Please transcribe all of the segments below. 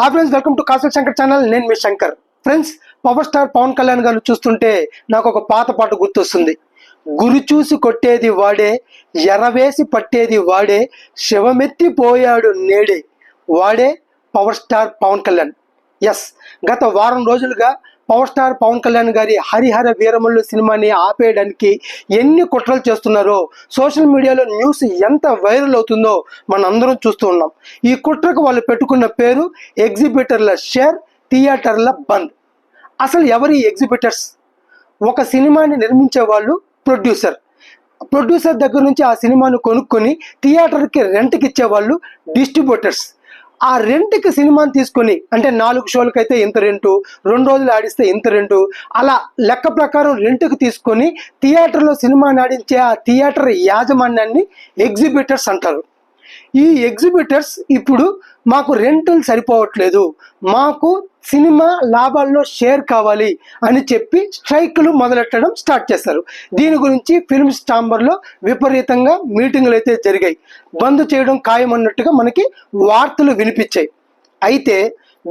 Hi friends welcome to కాసుల Shankar channel. నేను మీ Shankar. Friends power star Pawan Kalyan గారు చూస్తుంటే నాకు ఒక పాత పాట గుర్తొస్తుంది. గురి చూసి కొట్టేది వాడే ఎరవేసి పట్టేది వాడే శివమెత్తి పోయాడు నేడే. వాడే power star Pawan Kalyan. Yes గత వారం రోజులుగా పవర్ స్టార్ పవన్ కళ్యాణ్ గారి హరిహర వీరమల్లు సినిమాని ఆపేయడానికి ఎన్ని కుట్రలు చేస్తున్నారో సోషల్ మీడియాలో న్యూస్ ఎంత వైరల్ అవుతుందో మనం అందరం చూస్తూ ఉన్నాం. ఈ కుట్రకు వాళ్ళు పెట్టుకున్న పేరు ఎగ్జిబిటర్ల షేర్ థియేటర్ల బంద్. అసలు ఎవరి ఎగ్జిబిటర్స్? ఒక సినిమాని నిర్మించే వాళ్ళు ప్రొడ్యూసర్. ప్రొడ్యూసర్ దగ్గర నుంచి ఆ సినిమాను కొనుక్కొని థియేటర్కి రెంట్కి ఇచ్చేవాళ్ళు డిస్ట్రిబ్యూటర్స్. ఆ రెంట్కి సినిమాని తీసుకొని అంటే నాలుగు షోలకి అయితే ఇంత రెంటు రెండు రోజులు ఆడిస్తే ఇంత రెంటు అలా లెక్క ప్రకారం రెంట్కి తీసుకొని థియేటర్లో సినిమాని ఆడించే ఆ థియేటర్ యాజమాన్యాన్ని ఎగ్జిబిటర్స్ అంటారు. ఈ ఎగ్జిబిటర్స్ ఇప్పుడు మాకు రెంటులు సరిపోవట్లేదు. మాకు సినిమా లాభాల్లో షేర్ కావాలి అని చెప్పి స్ట్రైక్లు మొదలెట్టడం స్టార్ట్ చేస్తారు. దీని గురించి ఫిల్మ్ స్టాంబర్లో విపరీతంగా మీటింగులు అయితే జరిగాయి. బంద్ చేయడం ఖాయమన్నట్టుగా మనకి వార్తలు వినిపించాయి. అయితే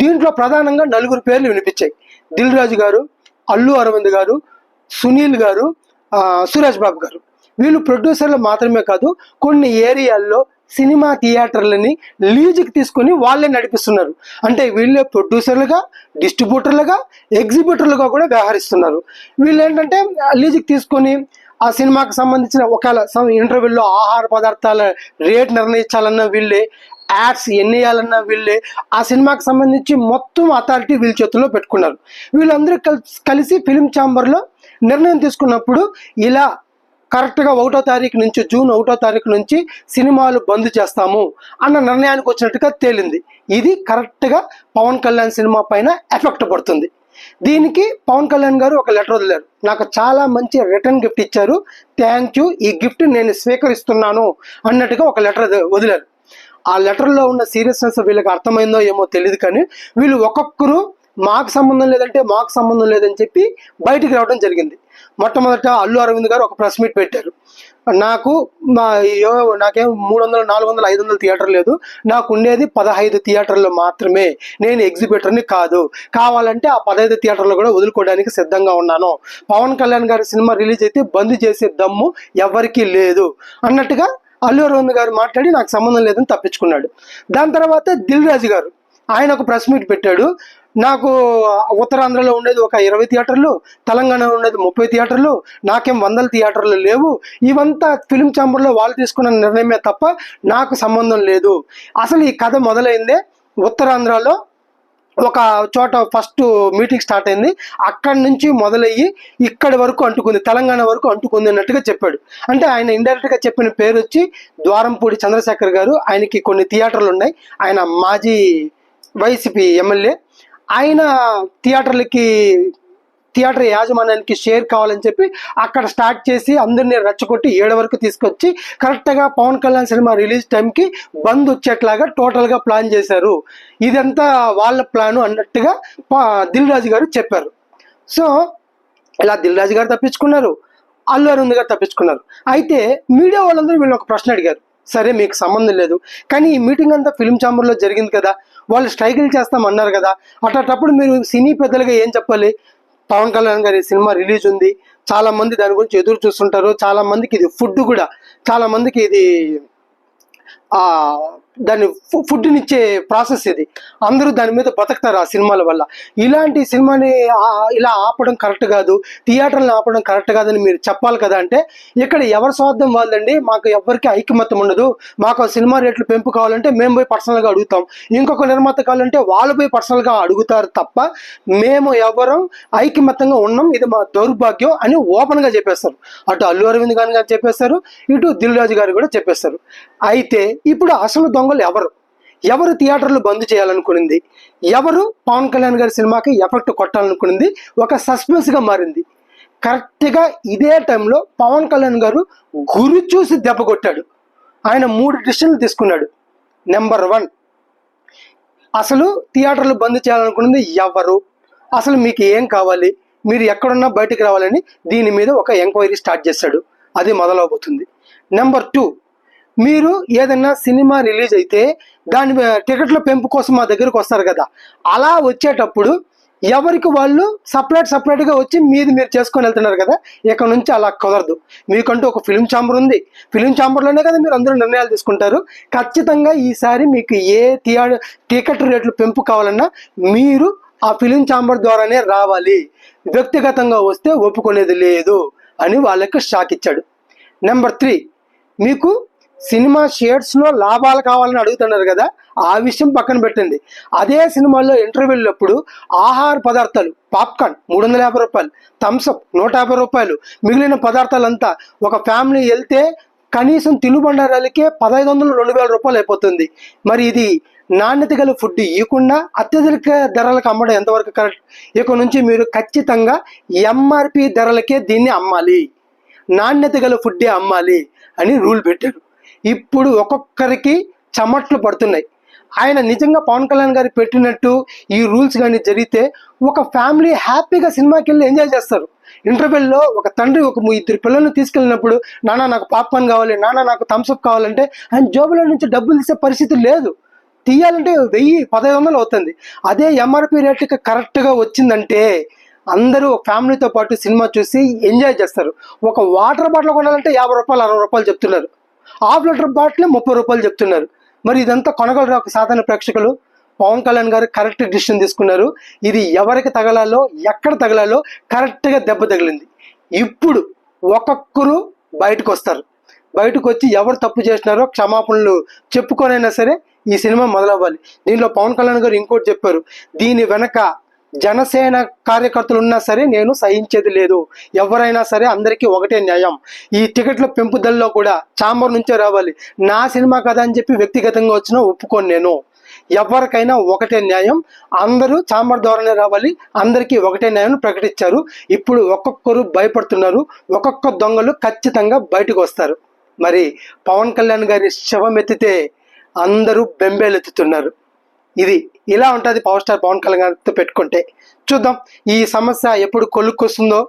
దీంట్లో ప్రధానంగా నలుగురు పేర్లు వినిపించాయి. దిల్ రాజు గారు అల్లు అరవింద్ గారు సునీల్ గారు సురేష్ బాబు గారు. వీళ్ళు ప్రొడ్యూసర్లు మాత్రమే కాదు కొన్ని ఏరియాల్లో సినిమా థియేటర్లని లీజుకి తీసుకొని వాళ్ళే నడిపిస్తున్నారు. అంటే వీళ్ళే ప్రొడ్యూసర్లుగా డిస్ట్రిబ్యూటర్లుగా ఎగ్జిబ్యూటర్లుగా కూడా వ్యవహరిస్తున్నారు. వీళ్ళు ఏంటంటే లీజుకి తీసుకొని ఆ సినిమాకి సంబంధించిన ఒకవేళ ఇంటర్వ్యూలో ఆహార పదార్థాల రేట్ నిర్ణయించాలన్నా వీళ్ళే యాడ్స్ ఎన్ని వేయాలన్నా వీళ్ళే ఆ సినిమాకి సంబంధించి మొత్తం అథారిటీ వీళ్ళ చేతుల్లో పెట్టుకున్నారు. వీళ్ళందరూ కలిసి కలిసి ఫిలిం ఛాంబర్లో నిర్ణయం తీసుకున్నప్పుడు ఇలా కరెక్ట్గా ఒకటో తారీఖు నుంచి జూన్ ఒకటో తారీఖు నుంచి సినిమాలు బంద్ చేస్తాము అన్న నిర్ణయానికి వచ్చినట్టుగా తేలింది. ఇది కరెక్ట్గా పవన్ కళ్యాణ్ సినిమా పైన ఎఫెక్ట్ పడుతుంది. దీనికి పవన్ కళ్యాణ్ గారు ఒక లెటర్ వదిలారు. నాకు చాలా మంచి రిటర్న్ గిఫ్ట్ ఇచ్చారు. Thank you. ఈ గిఫ్ట్ నేను స్వీకరిస్తున్నాను అన్నట్టుగా ఒక లెటర్ వదిలారు. ఆ లెటర్లో ఉన్న సీరియస్నెస్ వీళ్ళకి అర్థమైందో ఏమో తెలియదు కానీ వీళ్ళు ఒక్కొక్కరు మాకు సంబంధం లేదంటే మాకు సంబంధం లేదని చెప్పి బయటికి రావడం జరిగింది. మొట్టమొదట అల్లు అరవింద్ గారు ఒక ప్రెస్ మీట్ పెట్టారు. నాకు మా నాకేం మూడు వందలు నాలుగు వందలు ఐదు వందల థియేటర్ లేదు. నాకు ఉండేది పదహైదు థియేటర్లు మాత్రమే. నేను ఎగ్జిబిటర్ని కాదు. కావాలంటే ఆ పదహైదు థియేటర్లు కూడా వదులుకోవడానికి సిద్ధంగా ఉన్నాను. పవన్ కళ్యాణ్ గారి సినిమా రిలీజ్ అయితే బంద్ చేసే దమ్ము ఎవరికీ లేదు. అన్నట్టుగా అల్లు అరవింద్ గారు మాట్లాడి నాకు సంబంధం లేదని తప్పించుకున్నాడు. దాని తర్వాత దిల్ రాజు గారు ఆయన ఒక ప్రెస్ మీట్ పెట్టాడు. నాకు ఉత్తరాంధ్రలో ఉండేది ఒక ఇరవై థియేటర్లు తెలంగాణలో ఉండేది ముప్పై థియేటర్లు నాకేం వందల థియేటర్లు లేవు. ఇవంతా ఫిలిం ఛాంబర్లో వాళ్ళు తీసుకున్న నిర్ణయమే తప్ప నాకు సంబంధం లేదు. అసలు ఈ కథ మొదలైందే ఉత్తరాంధ్రలో ఒక చోట ఫస్ట్ మీటింగ్ స్టార్ట్ అయింది. అక్కడి నుంచి మొదలయ్యి ఇక్కడి వరకు అంటుకుంది తెలంగాణ వరకు అంటుకుంది అన్నట్టుగా చెప్పాడు. అంటే ఆయన ఇండైరెక్ట్గా చెప్పిన పేరు వచ్చి ద్వారంపూడి చంద్రశేఖర్ గారు. ఆయనకి కొన్ని థియేటర్లు ఉన్నాయి. ఆయన మాజీ వైసీపీ ఎమ్మెల్యే ఆయన థియేటర్లకి థియేటర్ యాజమాన్యానికి షేర్ కావాలని చెప్పి అక్కడ స్టార్ట్ చేసి అందరినీ రెచ్చగొట్టి ఏడు వరకు తీసుకొచ్చి కరెక్ట్గా పవన్ కళ్యాణ్ సినిమా రిలీజ్ టైంకి బంద్ వచ్చేట్లాగా టోటల్గా ప్లాన్ చేశారు. ఇదంతా వాళ్ళ ప్లాను అన్నట్టుగా ప- దిల్ రాజు గారు చెప్పారు. సో ఇలా దిల్ రాజు గారు తప్పించుకున్నారు అల్లు అరవింద్ గారు తప్పించుకున్నారు. అయితే మీడియా వాళ్ళందరూ వీళ్ళు ఒక ప్రశ్న అడిగారు. సరే మీకు సంబంధం లేదు. కానీ ఈ మీటింగ్ అంతా ఫిలిం ఛాంబర్లో జరిగింది కదా. వాళ్ళు స్ట్రైకులు చేస్తామన్నారు కదా. అట్లాంటప్పుడు మీరు సినీ పెద్దలుగా ఏం చెప్పాలి? పవన్ కళ్యాణ్ గారి సినిమా రిలీజ్ ఉంది. చాలా మంది దాని గురించి ఎదురు చూస్తుంటారు. చాలా మందికి ఇది ఫుడ్ కూడా. చాలా మందికి ఇది దాన్ని ఫుడ్నిచ్చే ప్రాసెస్ ఇది. అందరూ దాని మీద బతుకుతారు ఆ సినిమాల వల్ల. ఇలాంటి సినిమాని ఇలా ఆపడం కరెక్ట్ కాదు. థియేటర్లను ఆపడం కరెక్ట్ కాదని మీరు చెప్పాలి కదా అంటే ఇక్కడ ఎవరి స్వార్థం వాళ్ళండి? మాకు ఎవరికి ఐకమత్యం ఉండదు. మాకు ఆ సినిమా రేట్లు పెంపు కావాలంటే మేము పోయి పర్సనల్గా అడుగుతాం. ఇంకొక నిర్మాత కావాలంటే వాళ్ళు పోయి పర్సనల్గా అడుగుతారు తప్ప మేము ఎవరం ఐకమత్యంగా ఉన్నాం. ఇది మా దౌర్భాగ్యం అని ఓపెన్గా చెప్పేస్తారు. అటు అల్లు అరవింద్ గారు చెప్పేస్తారు. ఇటు దిల్ రాజు గారు కూడా చెప్పేస్తారు. అయితే ఇప్పుడు అసలు దొంగ దొంగలు ఎవరు? ఎవరు థియేటర్లు బంద్ చేయాలనుకునింది? ఎవరు పవన్ కళ్యాణ్ గారి సినిమాకి ఎఫెక్ట్ కొట్టాలనుకునింది? ఒక సస్పెన్స్గా మారింది. కరెక్ట్గా ఇదే టైంలో పవన్ కళ్యాణ్ గారు గురి చూసి దెబ్బ కొట్టాడు. ఆయన మూడు డిసిషన్లు తీసుకున్నాడు. నెంబర్ వన్ అసలు థియేటర్లు బంద్ చేయాలనుకున్నది ఎవరు? అసలు మీకు ఏం కావాలి? మీరు ఎక్కడున్నా బయటికి రావాలని దీని మీద ఒక ఎంక్వైరీ స్టార్ట్ చేశాడు. అది మొదలవబోతుంది. నెంబర్ టూ మీరు ఏదైనా సినిమా రిలీజ్ అయితే దాని టికెట్ల పెంపు కోసం మా దగ్గరకు వస్తారు కదా. అలా వచ్చేటప్పుడు ఎవరికి వాళ్ళు సపరేట్ సపరేట్గా వచ్చి మీది మీరు చేసుకొని వెళ్తున్నారు కదా ఇక్కడ నుంచి అలా కుదరదు. మీకంటూ ఒక ఫిలిం ఛాంబర్ ఉంది. ఫిలిం ఛాంబర్లోనే కదా మీరు అందరూ నిర్ణయాలు తీసుకుంటారు. ఖచ్చితంగా ఈసారి మీకు ఏ థియా టికెట్ రేట్లు పెంపు కావాలన్నా మీరు ఆ ఫిలిం ఛాంబర్ ద్వారానే రావాలి. వ్యక్తిగతంగా వస్తే ఒప్పుకునేది లేదు అని వాళ్ళకి షాక్ ఇచ్చాడు. నెంబర్ త్రీ మీకు సినిమా షేర్స్లో లాభాలు కావాలని అడుగుతున్నారు కదా ఆ విషయం పక్కన పెట్టండి. అదే సినిమాల్లో ఇంటర్వ్యూలప్పుడు ఆహార పదార్థాలు పాప్కార్న్ మూడు వందల యాభై రూపాయలు థమ్స్అప్ నూట యాభై రూపాయలు మిగిలిన పదార్థాలంతా ఒక ఫ్యామిలీ వెళ్తే కనీసం తినుబండారాలకే పదహైదు వందలు రెండు వేల రూపాయలు అయిపోతుంది. మరి ఇది నాణ్యత గల ఫుడ్ ఇవ్వకుండా అత్యధిక ధరలకు అమ్మడం ఎంతవరకు కరెక్ట్? ఇక నుంచి మీరు ఖచ్చితంగా ఎంఆర్పి ధరలకే దీన్ని అమ్మాలి. నాణ్యత గల ఫుడ్డే అమ్మాలి అని రూల్ పెట్టారు. ఇప్పుడు ఒక్కొక్కరికి చెమట్లు పడుతున్నాయి. ఆయన నిజంగా పవన్ కళ్యాణ్ గారు పెట్టినట్టు ఈ రూల్స్ కానీ జరిగితే ఒక ఫ్యామిలీ హ్యాపీగా సినిమాకి వెళ్ళి ఎంజాయ్ చేస్తారు. ఇంటర్వెల్లో ఒక తండ్రి ఒక ము- ఇద్దరు పిల్లల్ని తీసుకెళ్ళినప్పుడు నాన్న నాకు పాప్కార్న్ కావాలి నాన్న నాకు థమ్స్అప్ కావాలంటే ఆయన జోబులో నుంచి డబ్బులు తీసే పరిస్థితి లేదు. తీయాలంటే వెయ్యి పదహైదు వందలు అవుతుంది. అదే ఎంఆర్పి రేట్కి కరెక్ట్గా వచ్చిందంటే అందరూ ఫ్యామిలీతో పాటు సినిమా చూసి ఎంజాయ్ చేస్తారు. ఒక వాటర్ బాటిల్ కొనాలంటే యాభై రూపాయలు అరవై రూపాయలు చెప్తున్నారు. హాఫ్ లీటర్ బాటిల్ ముప్పై రూపాయలు చెప్తున్నారు. మరి ఇదంతా కొనగలరు ఒక సాధారణ ప్రేక్షకులు? పవన్ కళ్యాణ్ గారు కరెక్ట్ డిసిషన్ తీసుకున్నారు. ఇది ఎవరికి తగలాలో ఎక్కడ తగలాలో కరెక్ట్గా దెబ్బ తగిలింది. ఇప్పుడు ఒక్కొక్కరు బయటకు వస్తారు. బయటకు వచ్చి ఎవరు తప్పు చేసినారో క్షమాపణలు చెప్పుకొనైనా సరే ఈ సినిమా మొదలవ్వాలి. దీనిలో పవన్ కళ్యాణ్ గారు ఇంకోటి చెప్పారు. దీని వెనక జనసేన కార్యకర్తలు ఉన్నా సరే నేను సహించేది లేదు. ఎవరైనా సరే అందరికీ ఒకటే న్యాయం. ఈ టికెట్ల పెంపుదలలో కూడా చాంబర్ నుంచే రావాలి. నా సినిమా కదా అని చెప్పి వ్యక్తిగతంగా వచ్చినా ఒప్పుకోను నేను. ఎవరికైనా ఒకటే న్యాయం. అందరూ చాంబర్ ద్వారానే రావాలి. అందరికీ ఒకటే న్యాయం ప్రకటించారు. ఇప్పుడు ఒక్కొక్కరు భయపడుతున్నారు. ఒక్కొక్క దొంగలు ఖచ్చితంగా బయటకు వస్తారు. మరి పవన్ కళ్యాణ్ గారి శవం ఎత్తితే అందరూ బెంబేలెత్తుతున్నారు. ఇది ఇలా ఉంటుంది పవర్ స్టార్ పవన్ కళ్యాణ్ గారితో పెట్టుకుంటే. చూద్దాం ఈ సమస్య ఎప్పుడు కొలుక్కొస్తుందో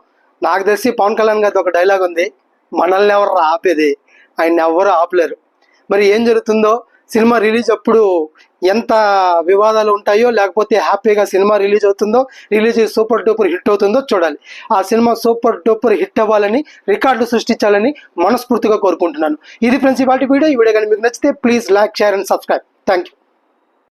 నాకు తెలిసి పవన్ కళ్యాణ్ గారితో ఒక డైలాగ్ ఉంది. మనల్ని ఎవరు ఆపేది? ఆయన ఎవరు ఆపలేరు. మరి ఏం జరుగుతుందో? సినిమా రిలీజ్ అప్పుడు ఎంత వివాదాలు ఉంటాయో లేకపోతే హ్యాపీగా సినిమా రిలీజ్ అవుతుందో రిలీజ్ సూపర్ డూపర్ హిట్ అవుతుందో చూడాలి. ఆ సినిమా సూపర్ డూపర్ హిట్ అవ్వాలని రికార్డులు సృష్టించాలని మనస్ఫూర్తిగా కోరుకుంటున్నాను. ఇది ప్రిన్సిపాలిటీ వీడియో. ఈ వీడియో కానీ మీకు నచ్చితే please like share and subscribe. Thank you